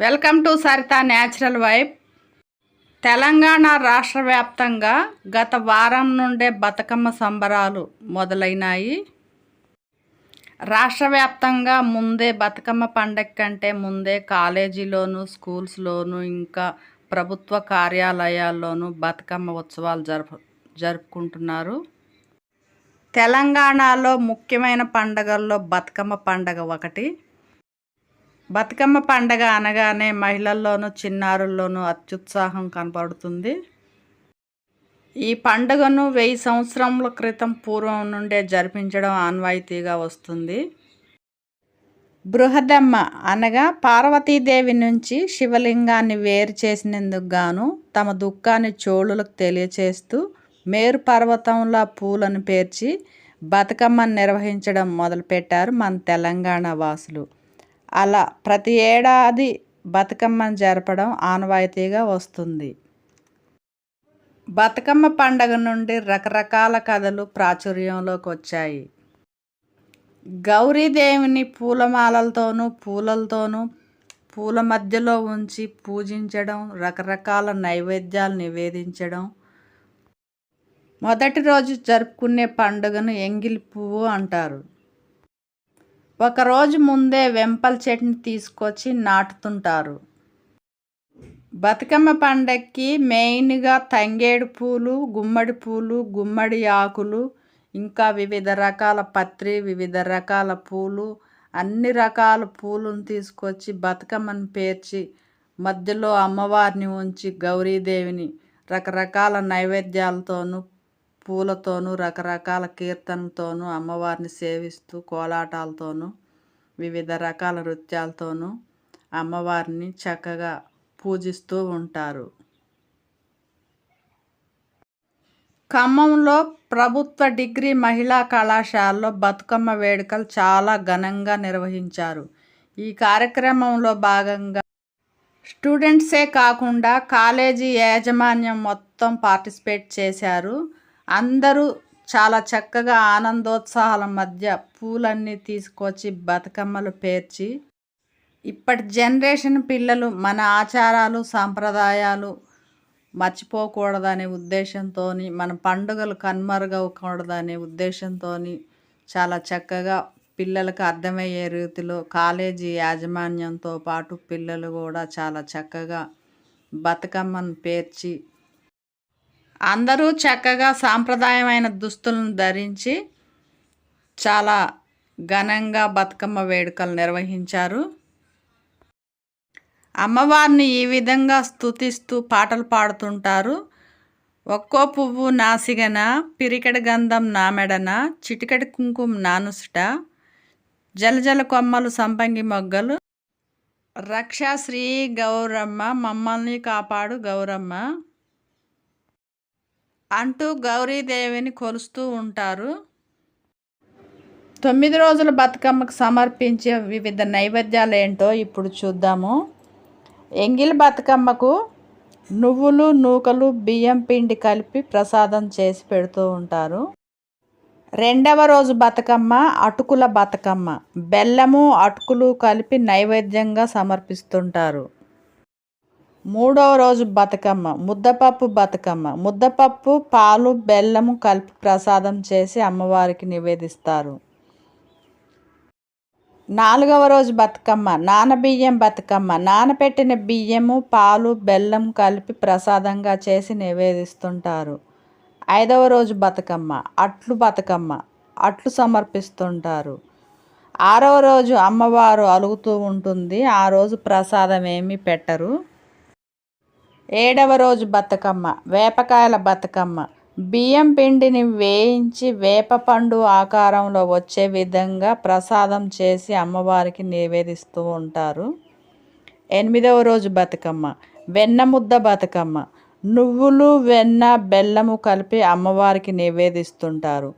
Welcome to Saritha natural vibe. Telangana రాష్ట్ర వ్యాప్తంగా గత వారం నుండే బతుకమ్మ సంబరాలు మొదలైనాయి. రాష్ట్ర వ్యాప్తంగా ముందే బతుకమ్మ పండగ కంటే ముందే కాలేజీలోను స్కూల్స్లోను ఇంకా ప్రభుత్వ కార్యాలయాల్లోనూ బతుకమ్మ ఉత్సవాలు జరుపు జరుపుకుంటున్నారు. తెలంగాణలో ముఖ్యమైన పండగల్లో బతుకమ్మ పండగ ఒకటి. బతుకమ్మ పండగ అనగానే మహిళల్లోనూ చిన్నారుల్లోనూ అత్యుత్సాహం కనపడుతుంది. ఈ పండుగను వెయ్యి సంవత్సరముల క్రితం పూర్వం నుండే జరిపించడం ఆన్వాయితీగా వస్తుంది. బృహదమ్మ అనగా పార్వతీదేవి నుంచి శివలింగాన్ని వేరు చేసినందుకు గాను తమ దుఃఖాన్ని చోళులకు తెలియచేస్తూ మేరు పర్వతంలో పూలను పేర్చి బతుకమ్మను నిర్వహించడం మొదలుపెట్టారు మన తెలంగాణ వాసులు. అలా ప్రతి ఏడాది బతుకమ్మను జరపడం ఆనవాయితీగా వస్తుంది. బతుకమ్మ పండగ నుండి రకరకాల కథలు ప్రాచుర్యంలోకి వచ్చాయి. గౌరీదేవిని పూలమాలలతోనూ పూలలతోనూ పూల మధ్యలో ఉంచి పూజించడం రకరకాల నైవేద్యాలు నివేదించడం. మొదటి రోజు జరుపుకునే పండుగను ఎంగిలి పువ్వు అంటారు. ఒకరోజు ముందే వెంపల చెట్ని తీసుకొచ్చి నాటుతుంటారు. బతుకమ్మ పండక్కి మెయిన్గా తంగేడు పూలు గుమ్మడి పూలు గుమ్మడి ఆకులు ఇంకా వివిధ రకాల పత్రి వివిధ రకాల పూలు అన్ని రకాల పూలను తీసుకొచ్చి బతుకమ్మను పేర్చి మధ్యలో అమ్మవారిని ఉంచి గౌరీదేవిని రకరకాల నైవేద్యాలతోనూ పూలతోనూ రకరకాల కీర్తనతోనూ అమ్మవారిని సేవిస్తూ కోలాటాలతోనూ వివిధ రకాల నృత్యాలతోనూ అమ్మవారిని చక్కగా పూజిస్తూ ఉంటారు. ఖమ్మంలో ప్రభుత్వ డిగ్రీ మహిళా కళాశాలలో బతుకమ్మ వేడుకలు చాలా ఘనంగా నిర్వహించారు. ఈ కార్యక్రమంలో భాగంగా స్టూడెంట్సే కాకుండా కాలేజీ యాజమాన్యం మొత్తం పార్టిసిపేట్ చేశారు. అందరూ చాలా చక్కగా ఆనందోత్సాహాల మధ్య పూలన్నీ తీసుకొచ్చి బతుకమ్మలు పేర్చి ఇప్పటి జనరేషన్ పిల్లలు మన ఆచారాలు సాంప్రదాయాలు మర్చిపోకూడదనే ఉద్దేశంతో మన పండుగలు కనుమరుగవకూడదనే ఉద్దేశంతో చాలా చక్కగా పిల్లలకు అర్థమయ్యే రీతిలో కాలేజీ యాజమాన్యంతో పాటు పిల్లలు కూడా చాలా చక్కగా బతుకమ్మను పేర్చి అందరూ చక్కగా సాంప్రదాయమైన దుస్తులను ధరించి చాలా ఘనంగా బతుకమ్మ వేడుకలు నిర్వహించారు. అమ్మవారిని ఈ విధంగా స్తుతిస్తూ పాటలు పాడుతుంటారు. ఒక్కో పువ్వు నాసిగన పిరికెడ గంధం నామెడన చిటికెడి కుంకుమ నానుసుట జలజల కొమ్మలు సంపంగి మొగ్గలు. రక్షాశ్రీ గౌరమ్మ మమ్మల్ని కాపాడు గౌరమ్మ. అంటూ గౌరీదేవిని కొలుస్తూ ఉంటారు. తొమ్మిది రోజుల బతుకమ్మకు సమర్పించే వివిధ నైవేద్యాలు ఏంటో ఇప్పుడు చూద్దాము. ఎంగిల్ బతుకమ్మకు నువ్వులు నూకలు బియ్యం పిండి కలిపి ప్రసాదం చేసి పెడుతూ ఉంటారు. రెండవ రోజు బతుకమ్మ అటుకుల బతుకమ్మ. బెల్లము అటుకులు కలిపి నైవేద్యంగా సమర్పిస్తుంటారు. మూడవ రోజు బతుకమ్మ ముద్దపప్పు బతుకమ్మ ముద్దపప్పు పాలు బెల్లము కలిపి ప్రసాదం చేసి అమ్మవారికి నివేదిస్తారు. నాలుగవ రోజు బతుకమ్మ నానబియ్యం బతుకమ్మ నానపెట్టిన బియ్యము పాలు బెల్లం కలిపి ప్రసాదంగా చేసి నివేదిస్తుంటారు. ఐదవ రోజు బతుకమ్మ అట్లు బతుకమ్మ అట్లు సమర్పిస్తుంటారు. ఆరవ రోజు అమ్మవారు అలుగుతూ ఉంటుంది ఆ రోజు ప్రసాదం ఏమీ పెట్టరు. ఏడవ రోజు బతుకమ్మ వేపకాయల బతుకమ్మ. బియ్యం పిండిని వేయించి వేప పండు ఆకారంలో వచ్చే విధంగా ప్రసాదం చేసి అమ్మవారికి నివేదిస్తూ ఉంటారు. ఎనిమిదవ రోజు బతుకమ్మ వెన్న ముద్ద బతుకమ్మ. నువ్వులు వెన్న బెల్లము కలిపి అమ్మవారికి నివేదిస్తుంటారు.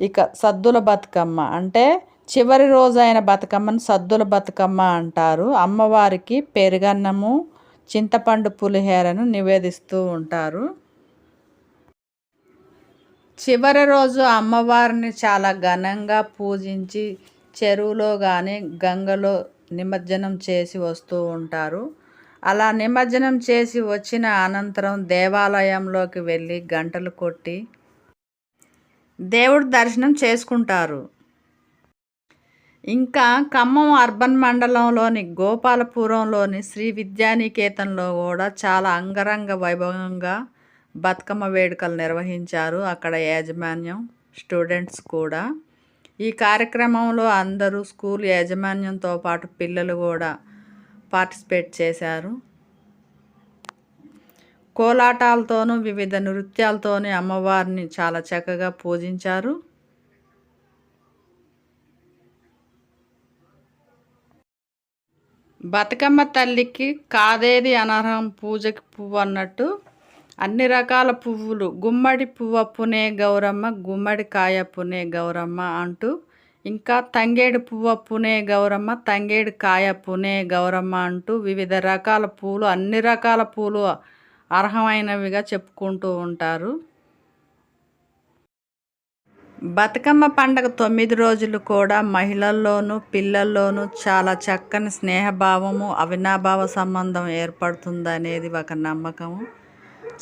ఇక సద్దుల బతుకమ్మ అంటే చివరి రోజైన బతుకమ్మను సద్దుల బతుకమ్మ అంటారు. అమ్మవారికి పెరుగన్నము చింతపండు పులిహేరను నివేదిస్తూ ఉంటారు. చివరి రోజు అమ్మవారిని చాలా ఘనంగా పూజించి చెరువులో కానీ గంగలో నిమజ్జనం చేసి వస్తూ ఉంటారు. అలా నిమజ్జనం చేసి వచ్చిన అనంతరం దేవాలయంలోకి వెళ్ళి గంటలు కొట్టి దేవుడి దర్శనం చేసుకుంటారు. ఇంకా ఖమ్మం అర్బన్ మండలంలోని గోపాలపురంలోని శ్రీ విద్యానికేతన్లో కూడా చాలా అంగరంగ వైభవంగా బతుకమ్మ వేడుకలు నిర్వహించారు అక్కడ యాజమాన్యం స్టూడెంట్స్ కూడా. ఈ కార్యక్రమంలో అందరూ స్కూల్ యాజమాన్యంతో పాటు పిల్లలు కూడా పార్టిసిపేట్ చేశారు. కోలాటాలతోనూ వివిధ నృత్యాలతోనూ అమ్మవారిని చాలా చక్కగా పూజించారు. బతుకమ్మ తల్లికి కాదేది అనర్హం పూజకి పువ్వు అన్నట్టు అన్ని రకాల పువ్వులు. గుమ్మడి పువ్వు పునే గౌరమ్మ గుమ్మడి కాయ పునే గౌరమ్మ అంటూ ఇంకా తంగేడు పువ్వు పునే గౌరమ్మ తంగేడు కాయ పునే గౌరమ్మ అంటూ వివిధ రకాల పూలు అన్ని రకాల పూలు అర్హమైనవిగా చెప్పుకుంటూ ఉంటారు. బతుకమ్మ పండగ తొమ్మిది రోజులు కూడా మహిళల్లోనూ పిల్లల్లోనూ చాలా చక్కని స్నేహభావము అవినాభావ సంబంధం ఏర్పడుతుందనేది ఒక నమ్మకము.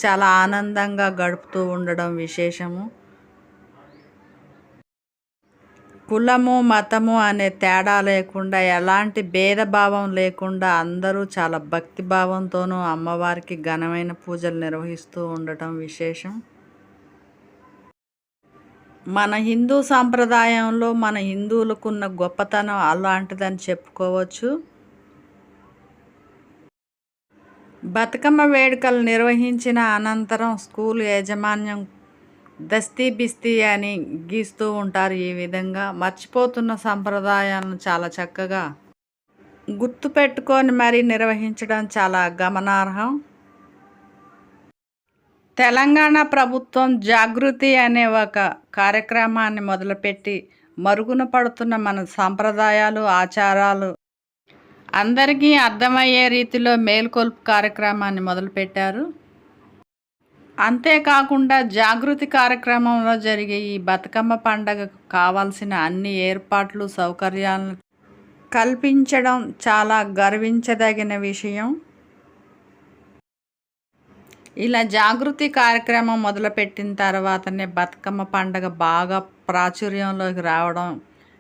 చాలా ఆనందంగా గడుపుతూ ఉండడం విశేషము. కులము మతము అనే తేడా లేకుండా ఎలాంటి భేదభావం లేకుండా అందరూ చాలా భక్తి భావంతోనూ అమ్మవారికి ఘనమైన పూజలు నిర్వహిస్తూ ఉండటం విశేషం. మన హిందూ సాంప్రదాయంలో మన హిందువులకున్న గొప్పతనం అలాంటిదని చెప్పుకోవచ్చు. బతుకమ్మ వేడుకలు నిర్వహించిన అనంతరం స్కూల్ యాజమాన్యం దస్తీ బిస్తీ అని గీస్తూ ఉంటారు ఈ విధంగా. మర్చిపోతున్న సంప్రదాయాలను చాలా చక్కగా గుర్తు పెట్టుకొని మరీ నిర్వహించడం చాలా గమనార్హం. తెలంగాణ ప్రభుత్వం జాగృతి అనే ఒక కార్యక్రమాన్ని మొదలుపెట్టి మరుగున పడుతున్న మన సాంప్రదాయాలు ఆచారాలు అందరికీ అర్థమయ్యే రీతిలో మేల్కొల్పు కార్యక్రమాన్ని మొదలుపెట్టారు. అంతేకాకుండా జాగృతి కార్యక్రమంలో జరిగే ఈ బతుకమ్మ పండగకు కావాల్సిన అన్ని ఏర్పాట్లు సౌకర్యాలను కల్పించడం చాలా గర్వించదగిన విషయం. ఇలా జాగృతి కార్యక్రమం మొదలుపెట్టిన తర్వాతనే బతుకమ్మ పండగ బాగా ప్రాచుర్యంలోకి రావడం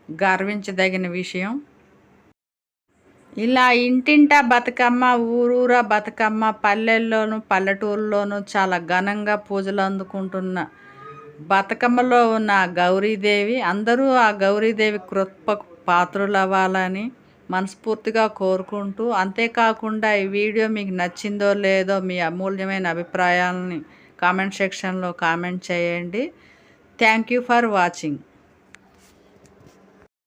గర్వించదగిన విషయం. ఇలా ఇంటింటా బతుకమ్మ ఊరూరా బతుకమ్మ పల్లెల్లోనూ పల్లెటూరులోనూ చాలా ఘనంగా పూజలు అందుకుంటున్న బతుకమ్మలో ఉన్న గౌరీదేవి అందరూ ఆ గౌరీదేవి కృప పాత్రులు అవ్వాలని మనస్ఫూర్తిగా కోరుకుంటూ అంతేకాకుండా ఈ వీడియో మీకు నచ్చిందో లేదో మీ అమూల్యమైన అభిప్రాయాలని కామెంట్ సెక్షన్లో కామెంట్ చేయండి. Thank you for watching